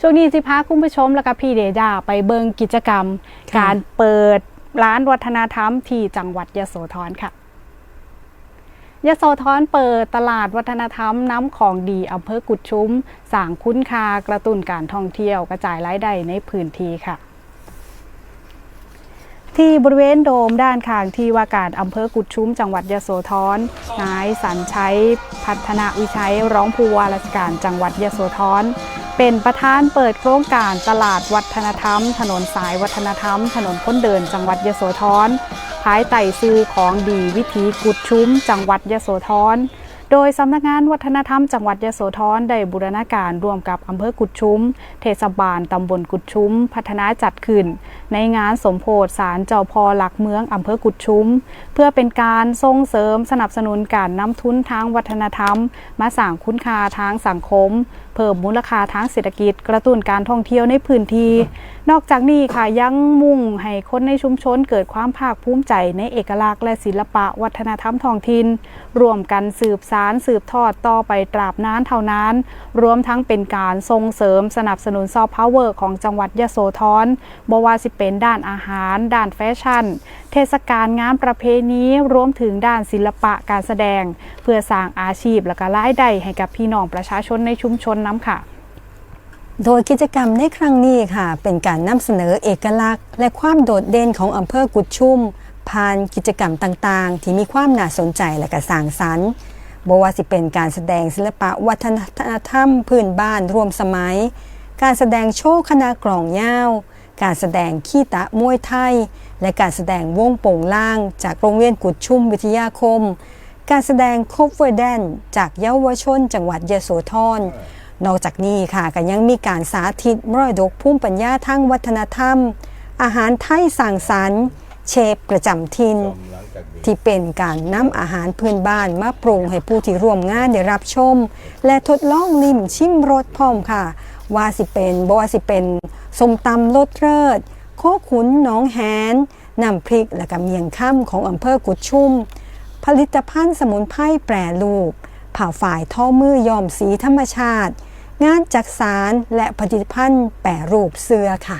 ช่วงนี้สิพาคุณผู้ชมแล้วก็พี่เดดาไปเบิงกิจกรรม การเปิดร้านวัฒนธรรมที่จังหวัดยโสธรค่ะยโสธรเปิดตลาดวัฒนธรรมน้ำของดีอำเภอกุดชุมสร้างคุ้นคากระตุ้นการท่องเที่ยวกระจายรายได้ในพื้นที่ค่ะ ที่บริเวณโดมด้านข้างที่ว่าการอำเภอกุดชุมจังหวัดยโสธรนายสันชัย พัฒนาวิชัยร้องผู้ว่าราชการจังหวัดยโสธร เป็นประธานเปิดโครงการตลาดวัฒนธรรม ถนนสายวัฒนธรรม ถนนคนเดินจังหวัดยโสธรภายใต้ซื้อของดีวิถีกุดชุ้ม จังหวัดยโสธร โดยสำนักงานวัฒนธรรมจังหวัดยโสธรได้บูรณาการร่วมกับอำเภอกุดชุม เทศบาลตำบลกุดชุม พัฒนาจัดขึ้น ในงานสมโพธิสารเจ้าพ่อหลักเมืองอำเภอกุดชุม เพื่อเป็นการส่งเสริมสนับสนุนการนำทุนทางวัฒนธรรม มาสร้างคุณค่าทางสังคม เพิ่มมูลค่าทางเศรษฐกิจ กระตุ้นการท่องเที่ยวในพื้นที่ นอกจากนี้ค่ะยังมุ่งให้คนในชุมชนเกิดความภาคภูมิใจในเอกลักษณ์และศิลปะวัฒนธรรมท้องถิ่นรวมกันสืบสารสืบทอดต่อไปตราบนานเท่านาน รวมทั้งเป็นการส่งเสริมสนับสนุนซอฟต์พาวเวอร์ของจังหวัดยะโสธรบว่าสิเป็นด้านอาหาร ด้านแฟชั่น เทศกาลงานประเพณีรวมถึงด้านศิลปะการแสดง เพื่อสร้างอาชีพและก็รายได้ให้กับพี่น้องประชาชนในชุมชนน้ำค่ะ โดยกิจกรรมในครั้งนี้ค่ะ เป็นการนำเสนอเอกลักษณ์ และความโดดเด่นของอำเภอกุดชุ่มผ่านกิจกรรมต่างๆ ที่มีความน่าสนใจและก็สร้างสรรค์บว่าสิเป็นการแสดงศิลปะวัฒนธรรมพื้นบ้านรวมสมัย การแสดงโชว์คณะกลองยาวการแสดงขี้ตะมวยไทย และการแสดงวงโป่งล่าง จากโรงเรียนกุดชุ่มวิทยาคม การแสดงคบเวอร์แดน จากเยาวชนจังหวัดยโสธร นอกจากนี้ค่ะก็ยังมีการสาธิตมรดกภูมิปัญญาทางวัฒนธรรม อาหารไทยสั่งสรรค์เชฟประจำถิ่นที่เป็นการนำอาหารพื้นบ้านมาปรุงให้ผู้ที่ร่วมงานได้รับชม และทดลองลิ้มชิมรสพร้อมค่ะ ว่าสิเป็นบว่าสิเป็นสมตำรสเลิศโคขุนหนองแหนน้ำพริกและก็เมียงค่ำของอำเภอกุดชุมผลิตภัณฑ์สมุนไพรแปรรูปผ่าฝ่ายท่อมือยอมสีธรรมชาติ งานจักสารและผลิตภัณฑ์แปรรูปเสื้อค่ะ